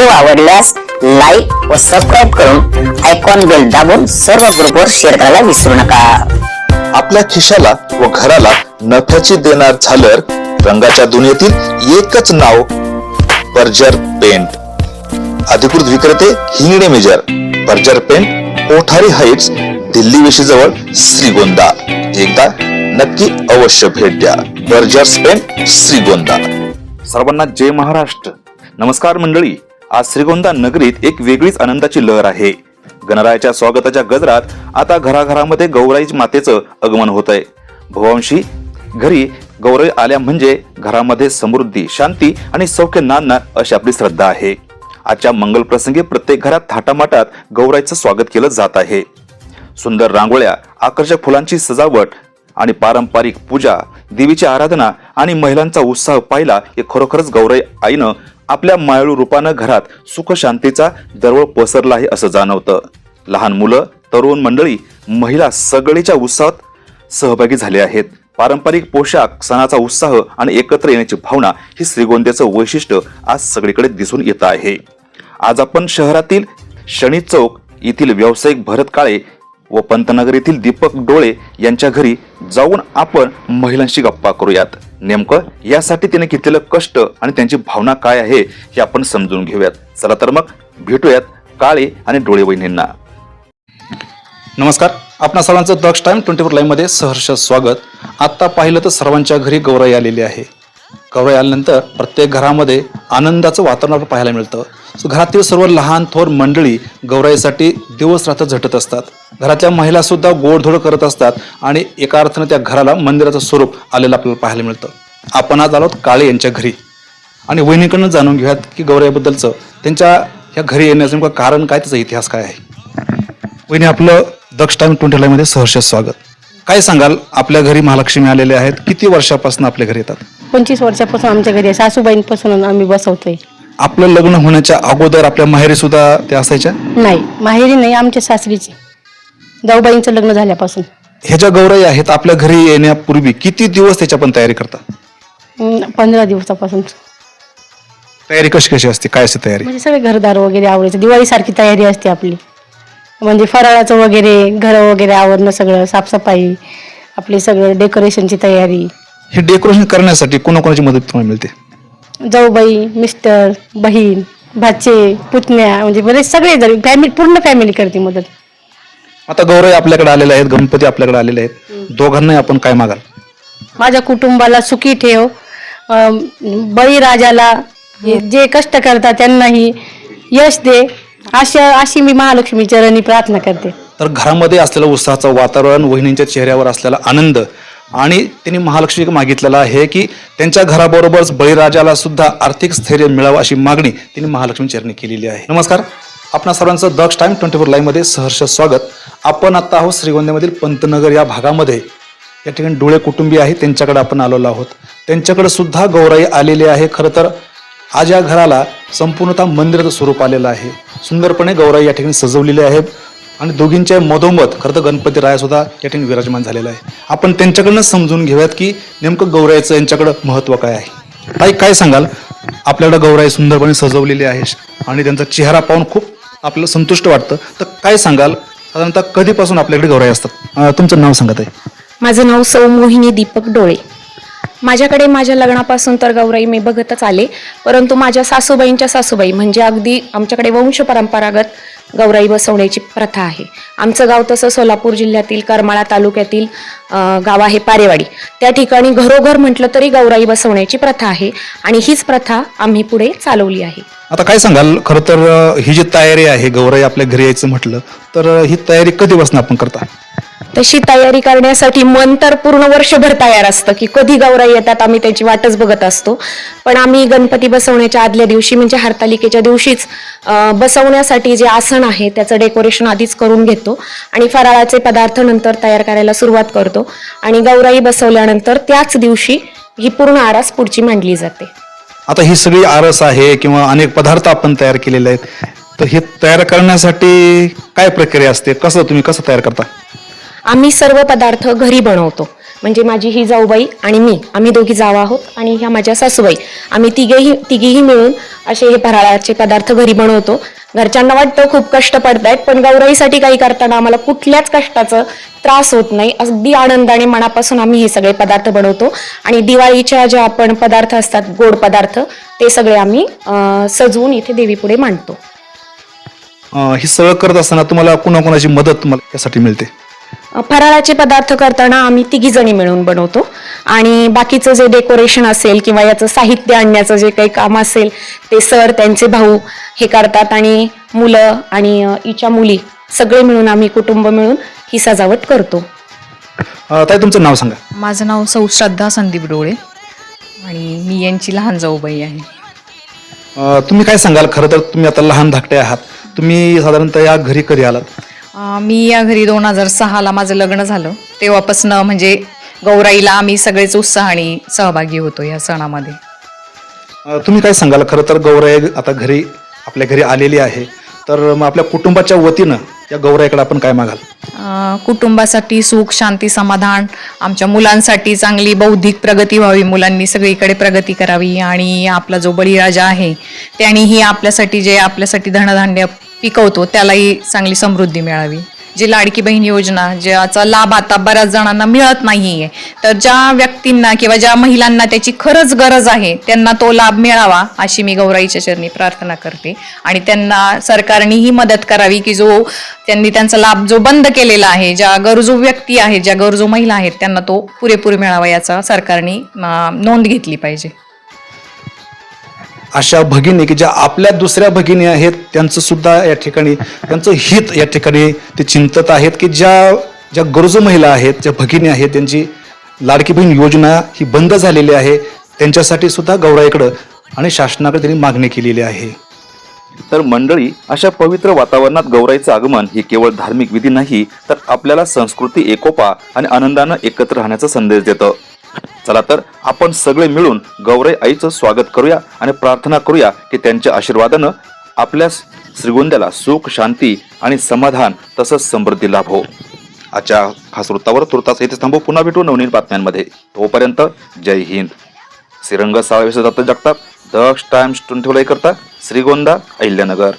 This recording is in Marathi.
आवडल्यास लाईक व सबस्क्राईब करून आयकॉन बेल दाबून सर्व ग्रुपवर शेअर करायला विसरू नका. आपल्या खिशाला व घराला नफ्याची देणार झालर रंगाच्या दुनियेतील एकच नाव बर्जर पेंट अधिकृत विक्रेते Hingne major Berger paint Kothari heights Delhi वेशीजवळ Shrigonda. एकदा नक्की अवश्य भेट द्या. Bergers paint Shrigonda. सर्वांना जय महाराष्ट्र. नमस्कार मंडळी. आज श्रीगोंदा नगरीत एक वेगळीच आनंदाची लहर आहे. गणरायाच्या स्वागताच्या गजरात आता घराघरामध्ये गौराई मातेचं आगमन होत आहे भवांशी घरी गौराई आल्या म्हणजे घरामध्ये समृद्धी शांती आणि सौख्य नांदणार अशी आपली श्रद्धा आहे. आजच्या मंगल प्रसंगी प्रत्येक घरात थाटामाटात गौराईचं स्वागत केलं जात आहे. सुंदर रांगोळ्या आकर्षक फुलांची सजावट आणि पारंपरिक पूजा देवीची आराधना आणि महिलांचा उत्साह पाहिला की खरोखरच गौराई आईनं आपल्या मायाळू रूपानं घरात सुखशांतीचा दरवळ पसरला आहे असं जाणवतं. लहान मुलं तरुण मंडळी महिला सगळीच्या उत्साहात सहभागी झाले आहेत. पारंपरिक पोशाख सणाचा उत्साह आणि एकत्र येण्याची भावना ही श्रीगोंद्याचं वैशिष्ट्य आज सगळीकडे दिसून येत आहे. आज आपण शहरातील शनी चौक येथील व्यावसायिक भरत काळे व पंतनगर येथील दीपक डोळे यांच्या घरी जाऊन आपण महिलांशी गप्पा करूयात. नेमकं यासाठी तिने घेतलेलं कष्ट आणि त्यांची भावना काय आहे हे आपण समजून घेऊयात. चला तर मग भेटूयात काळे आणि डोळे वहिनींना. नमस्कार. आपणा सर्वांचं दक्ष टाइम ट्वेंटी फोरमध्ये सहर्ष स्वागत. आत्ता पाहिलं तर सर्वांच्या घरी गौराई आलेली आहे. गौराई आल्यानंतर प्रत्येक घरामध्ये आनंदाचं वातावरण पाहायला मिळतं. सो घरातील सर्व लहान थोर मंडळी गौराईसाठी दिवस रात्र झटत असतात. घरातल्या महिला सुद्धा गोडधोड करत असतात आणि एका अर्थानं त्या घराला मंदिराचं स्वरूप आलेलं आपल्याला पाहायला मिळतं. आपण आज आलो काळे यांच्या घरी. आणि वहिनीकडनं जाणून घेऊयात की गौराईबद्दलचं त्यांच्या ह्या घरी येण्याचं नेमकं कारण काय त्याचा इतिहास काय आहे? वहिनी आपलं दक्ष टाइम ट्वेंटी सहर्ष स्वागत. काय सांगाल? आपल्या घरी महालक्ष्मी आलेले आहेत. किती वर्षापासून आपल्या घरी येतात? पंचवीस वर्षापासून आमच्या घरी सासूबाईंपासून आम्ही बसवतोय. आपलं लग्न होण्याच्या अगोदर आपल्या माहेरी सुद्धा त्या असायच्या? नाही माहेरी नाही आमच्या सासरीची. जाऊबाईंचं लग्न झाल्यापासून. ह्या ज्या गौराई आहेत आपल्या घरी येण्यापूर्वी किती दिवस त्याच्या पण तयारी करतात पंधरा दिवसापासून. तयारी कशी कशी असते? काय असते तयारी? म्हणजे सगळे घरदार वगैरे आवडायचं दिवाळीसारखी तयारी असते आपली. म्हणजे फराळाचं वगैरे घर वगैरे आवरणं सगळं साफसफाई आपली सगळं डेकोरेशनची तयारी. हे डेकोरेशन करण्यासाठी कोणाकोणाची मदत तुम्हाला मिळते? जाऊबाई मिस्टर बहीण भाचे पुतण्या म्हणजे बरेच सगळे जण फॅमिली पूर्ण फॅमिली करते मदत. आता गौराई आपल्याकडे आलेले आहेत गणपती आपल्याकडे आलेले आहेत. दोघांनाही आपण काय मागाल? माझ्या कुटुंबाला सुखी ठेव. अं, बळीराजाला जे कष्ट करतात त्यांनाही यश दे. अशा अशी मी महालक्ष्मी चरणी प्रार्थना करते. तर घरामध्ये असलेलं उत्साहाचं वातावरण वहिनींच्या चेहऱ्यावर असलेला आनंद आणि त्यांनी महालक्ष्मी मागितलेलं आहे की त्यांच्या घराबरोबरच बळीराजाला सुद्धा आर्थिक स्थैर्य मिळावं अशी मागणी त्यांनी महालक्ष्मी चरणी केलेली आहे. नमस्कार. आपणा सर्वांचं दक्ष टाइम ट्वेंटी फोर लाईव्हमध्ये सहर्ष स्वागत. आपण आता आहोत श्रीगोंद्यामधील पंतनगर या भागामध्ये. या ठिकाणी डोळे कुटुंबी आहे त्यांच्याकडे आपण आलेलो आहोत. त्यांच्याकडे सुद्धा गौराई आलेली आहे. खरं तर आज या घराला संपूर्णतः मंदिराचं स्वरूप आलेलं आहे. सुंदरपणे गौराई या ठिकाणी सजवलेली आहे. आणि दोघींच्या मधोमध खरं तर गणपती राया सुद्धा या ठिकाणी विराजमान झालेला आहे. आपण त्यांच्याकडनं समजून घेऊयात की नेमकं गौराईचं यांच्याकडं महत्त्व काय आहे. ताई काय सांगाल? आपल्याकडं गौराई सुंदरपणे सजवलेली आहे आणि त्यांचा चेहरा पाहून खूप आपल्याला संतुष्ट वाटतं. तर काय सांगाल? साधारणतः कधीपासून आपल्याकडे गौराई असतात? तुमचं नाव सांगत आहे माझं नाव सौ मोहिनी दीपक डोळे. माझ्याकडे माझ्या लग्नापासून तर गौराई मी बघतच आले परंतु माझ्या सासूबाईंच्या सासूबाई म्हणजे अगदी आमच्याकडे वंश परंपरागत गौराई बसवण्याची प्रथा आहे. आमचं गाव तसं सोलापूर जिल्ह्यातील करमाळा तालुक्यातील गाव आहे पारेवाडी. त्या ठिकाणी घरोघर म्हटलं तरी गौराई बसवण्याची प्रथा आहे आणि हीच प्रथा आम्ही पुढे चालवली आहे. आता काय सांगाल? खरं तर ही जी तयारी आहे गौराई आपल्या घरी यायचं म्हटलं तर ही तयारी कधीपासून आपण करता? तशी तयारी करण्यासाठी मन तर पूर्ण वर्षभर तयार असतं की कधी गौराई येतात आम्ही त्याची वाटच बघत असतो. पण आम्ही गणपती बसवण्याच्या आदल्या दिवशी म्हणजे हरतालिकेच्या दिवशीच अं, बसवण्यासाठी जे आसन आहे त्याचं डेकोरेशन आधीच करून घेतो आणि फराळाचे पदार्थ नंतर तयार करायला सुरुवात करतो. आणि गौराई बसवल्यानंतर त्याच दिवशी ही पूर्ण आरास पुढची मांडली जाते. आता ही सगळी आरस आहे किंवा अनेक पदार्थ आपण तयार केलेले आहेत. तर हे तयार करण्यासाठी काय प्रक्रिया असते? कसं तुम्ही कसं तयार करता? आम्ही सर्व पदार्थ घरी बनवतो. म्हणजे माझी ही जाऊबाई आणि मी. आम्ही दोघी जाऊ आहोत आणि ह्या माझ्या सासूबाई. आम्ही तिघेही तिघीही मिळून असे हे फराळाचे पदार्थ घरी बनवतो. घरच्यांना वाटतं खूप कष्ट पडतायत पण गौराईसाठी काही करताना आम्हाला कुठल्याच कष्टाचं त्रास होत नाही. अगदी आनंदाने मनापासून आम्ही हे सगळे पदार्थ बनवतो. आणि दिवाळीच्या ज्या आपण पदार्थ असतात गोड पदार्थ ते सगळे आम्ही सजवून इथे देवीपुढे मांडतो. हे सगळं करत असताना तुम्हाला कुणाकुणाची मदत तुम्हाला त्यासाठी मिळते? फराळाचे पदार्थ करताना आम्ही तिघी जणी मिळून बनवतो. आणि बाकीचं जे डेकोरेशन असेल किंवा याचं साहित्य आणण्याचं जे काही काम असेल ते सर त्यांचे भाऊ हे करतात आणि मुलं आणि अ, हिच्या मुली सगळे मिळून आम्ही कुटुंब मिळून ही सजावट करतो. अं, ताई तुमचं नाव सांगा. माझं नाव सौ श्रद्धा संदीप डोळे आणि मी यांची लहान जाऊबाई आहे. तुम्ही काय सांगाल? खरं तर तुम्ही आता लहान धाकटे आहात. तुम्ही साधारणतः या घरी कधी आलात? मी या घरी दोन हजार सहाला माझं लग्न झालं. तेव्हापासून म्हणजे गौराईला आम्ही सगळेच उत्साहाने सहभागी होतो या सणामध्ये. अं, तुम्ही काय सांगाल? खरं तर गौराई आता घरी आपल्या घरी आलेली आहे. तर मग आपल्या कुटुंबाच्या वतीनं या गौराईकडे आपण काय मागाल? अं, कुटुंबासाठी सुख शांती समाधान आमच्या मुलांसाठी चांगली बौद्धिक प्रगती व्हावी मुलांनी सगळीकडे प्रगती करावी आणि आपला जो बळीराजा आहे त्यानेही आपल्यासाठी जे आपल्यासाठी धनधान्य पिकवतो त्यालाही चांगली समृद्धी मिळावी. जी लाडकी बहीण योजना ज्याचा लाभ आता बऱ्याच जणांना मिळत नाहीये तर ज्या व्यक्तींना किंवा ज्या महिलांना त्याची खरंच गरज आहे त्यांना तो लाभ मिळावा अशी मी गौराईच्या चरणी प्रार्थना करते. आणि त्यांना सरकारनेही मदत करावी की जो त्यांनी त्यांचा लाभ जो बंद केलेला आहे ज्या गरजू व्यक्ती आहेत ज्या गरजू महिला आहेत त्यांना तो पुरेपूर मिळावा याचा सरकारने नोंद घेतली पाहिजे. अशा भगिनी की ज्या आपल्या दुसऱ्या भगिनी आहेत त्यांचं सुद्धा या ठिकाणी त्यांचं हित या ठिकाणी ते चिंतत आहेत की ज्या ज्या गरजू महिला आहेत ज्या भगिनी आहेत त्यांची लाडकी बहीण योजना ही बंद झालेली आहे त्यांच्यासाठी सुद्धा गौराईकडं आणि शासनाकडे त्यांनी मागणी केलेली आहे. तर मंडळी अशा पवित्र वातावरणात गौराईचं आगमन ही केवळ धार्मिक विधी नाही तर आपल्याला संस्कृती एकोपा आणि आनंदानं एकत्र राहण्याचा संदेश देतं. चला तर आपण सगळे मिळून गौराई आईचं स्वागत करूया आणि प्रार्थना करूया की त्यांच्या आशीर्वादानं आपल्या श्रीगोंद्याला सुख शांती आणि समाधान तसंच समृद्धी लाभ हो. आजच्या खास वृत्तावर तुर्तास येथे थांबू. पुन्हा भेटू नवनीत बातम्यांमध्ये. तोपर्यंत जय हिंद. श्रीरंग साळवेश दत्त जगताप. दक्ष टाइम्स ट्वेंटी करता श्रीगोंदा अहिल्यानगर.